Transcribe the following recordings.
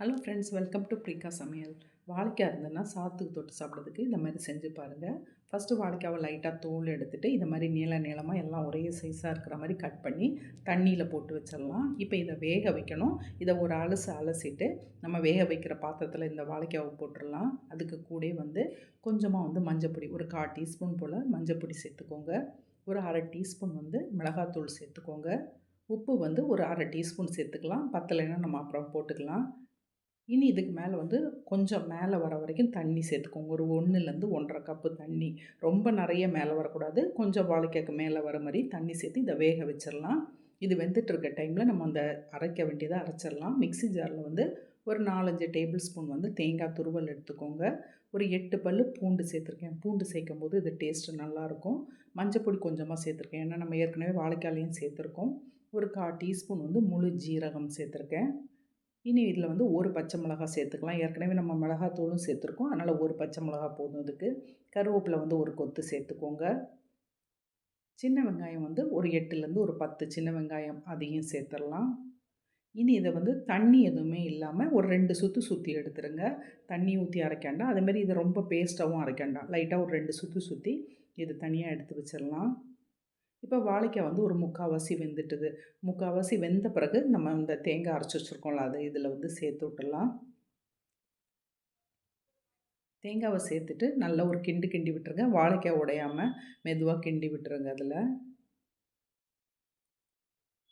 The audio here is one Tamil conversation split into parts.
ஹலோ ஃப்ரெண்ட்ஸ் வெல்கம் டு ப்ரிகா சமையல் வாழைக்காய் இருந்ததுன்னா சாத்துக்கு தொட்டு சாப்பிட்றதுக்கு இந்த மாதிரி செஞ்சு பாருங்கள் ஃபஸ்ட்டு வாழைக்காவை லைட்டாக தோல் எடுத்துகிட்டு இந்த மாதிரி நீள நீளமாக எல்லாம் ஒரே சைஸாக இருக்கிற மாதிரி கட் பண்ணி தண்ணியில் போட்டு வச்சிடலாம். இப்போ இதை வேக வைக்கணும். இதை ஒரு அலசு அலசிட்டு நம்ம வேக வைக்கிற பாத்திரத்தில் இந்த வாழைக்காவை போட்டுடலாம். அதுக்கு கூட வந்து கொஞ்சமாக வந்து மஞ்சப்பொடி ஒரு கால் டீஸ்பூன் போல் மஞ்சப்பொடி சேர்த்துக்கோங்க. ஒரு அரை டீஸ்பூன் வந்து மிளகாத்தூள் சேர்த்துக்கோங்க. உப்பு வந்து ஒரு அரை டீஸ்பூன் சேர்த்துக்கலாம். பத்தலைன்னா நம்ம அப்புறம் போட்டுக்கலாம். இனி இதுக்கு மேலே வந்து கொஞ்சம் மேலே வர வரைக்கும் தண்ணி சேர்த்துக்கோங்க. ஒரு ஒன்றுலேருந்து ஒன்றரை கப்பு தண்ணி. ரொம்ப நிறைய மேலே வரக்கூடாது. கொஞ்சம் வாழைக்காய்க்கு மேலே வர மாதிரி தண்ணி சேர்த்து இதை வேக வச்சிடலாம். இது வெந்துட்டு இருக்க டைமில் நம்ம அந்த அரைக்க வேண்டியதை அரைச்சிடலாம். மிக்ஸி ஜாரில் வந்து ஒரு நாலஞ்சு டேபிள் ஸ்பூன் வந்து தேங்காய் துருவல் எடுத்துக்கோங்க. ஒரு எட்டு பல் பூண்டு சேர்த்துருக்கேன். பூண்டு சேர்க்கும் போது இது டேஸ்ட்டு நல்லாயிருக்கும். மஞ்சப்பொடி கொஞ்சமாக சேர்த்துருக்கேன். ஏன்னா நம்ம ஏற்கனவே வாழைக்காலையும் சேர்த்துருக்கோம். ஒரு கா டீஸ்பூன் வந்து முழு ஜீரகம் சேர்த்துருக்கேன். இனி இதில் வந்து ஒரு பச்சை மிளகா சேர்த்துக்கலாம். ஏற்கனவே நம்ம மிளகாத்தூளும் சேர்த்துருக்கோம். அதனால் ஒரு பச்சை மிளகா போதும் இதுக்கு. கருவேப்பிலை வந்து ஒரு கொத்து சேர்த்துக்கோங்க. சின்ன வெங்காயம் வந்து ஒரு எட்டுலேருந்து ஒரு பத்து சின்ன வெங்காயம் அதையும் சேர்த்துடலாம் இனி இதை வந்து தண்ணி எதுவுமே இல்லாமல் ஒரு ரெண்டு சுற்று சுற்றி எடுத்துருங்க. தண்ணி ஊற்றி அரைக்காண்டா அதேமாதிரி இதை ரொம்ப பேஸ்ட்டாகவும் அரைக்காண்டாம் லைட்டாக ஒரு ரெண்டு சுற்று சுற்றி இது தனியாக எடுத்து வச்சிடலாம் இப்போ வாழைக்காய் வந்து ஒரு முக்கால்வாசி வெந்துட்டுது. முக்கால்வாசி வெந்த பிறகு நம்ம இந்த தேங்காய் அரைச்சி வச்சுருக்கோம்ல அதை இதில் வந்து சேர்த்து விட்டுடலாம். தேங்காவை சேர்த்துட்டு நல்லா ஒரு கிண்டு கிண்டி விட்டுருங்க. வாழைக்காய் உடையாமல் மெதுவாக கிண்டி விட்டுருங்க அதில்.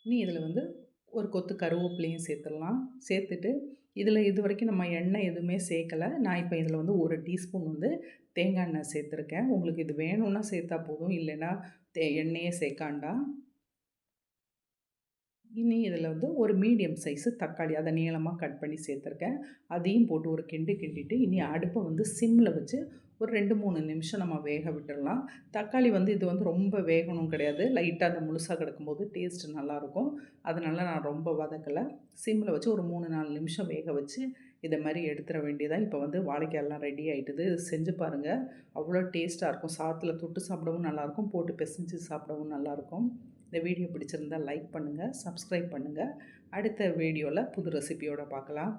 இனி இதில் வந்து ஒரு கொத்து கருவேப்பிலையும் சேர்த்துடலாம். சேர்த்துட்டு இதில் இது வரைக்கும் நம்ம எண்ணெய் எதுவுமே சேர்க்கலை. நான் இப்போ இதில் வந்து ஒரு டீஸ்பூன் வந்து தேங்காய் எண்ணெய் சேர்த்துருக்கேன். உங்களுக்கு இது வேணும்னா சேர்த்தா போதும். இல்லைன்னா தே எண்ணெயே சேர்க்காண்டா இனி இதில் வந்து ஒரு மீடியம் சைஸு தக்காளி அதை நீளமாக கட் பண்ணி சேர்த்துருக்கேன். அதையும் போட்டு ஒரு கிண்டு கிண்டிட்டு இனி அடுப்பை வந்து சிம்மில் வச்சு ஒரு ரெண்டு மூணு நிமிஷம் நம்ம வேக விட்டுடலாம். தக்காளி வந்து இது வந்து ரொம்ப வேகணும் கிடையாது. லைட்டாக அந்த முழுசாக கிடக்கும்போது டேஸ்ட்டு நல்லாயிருக்கும். அதனால் நான் ரொம்ப வதக்கலை. சிம்மில் வச்சு ஒரு மூணு நாலு நிமிஷம் வேக வச்சு இதை மாதிரி எடுத்துட வேண்டியதாக இப்போ வந்து வாழைக்காயெல்லாம் ரெடி ஆகிட்டுது செஞ்சு பாருங்கள் அவ்வளோ டேஸ்ட்டாக இருக்கும். சாத்தில் தொட்டு சாப்பிடவும் நல்லாயிருக்கும். போட்டு பிசைஞ்சு சாப்பிடவும் நல்லாயிருக்கும். இந்த வீடியோ பிடிச்சிருந்தால் லைக் பண்ணுங்கள் சப்ஸ்கிரைப் பண்ணுங்கள் அடுத்த வீடியோவில் புது ரெசிபியோடு பார்க்கலாம்.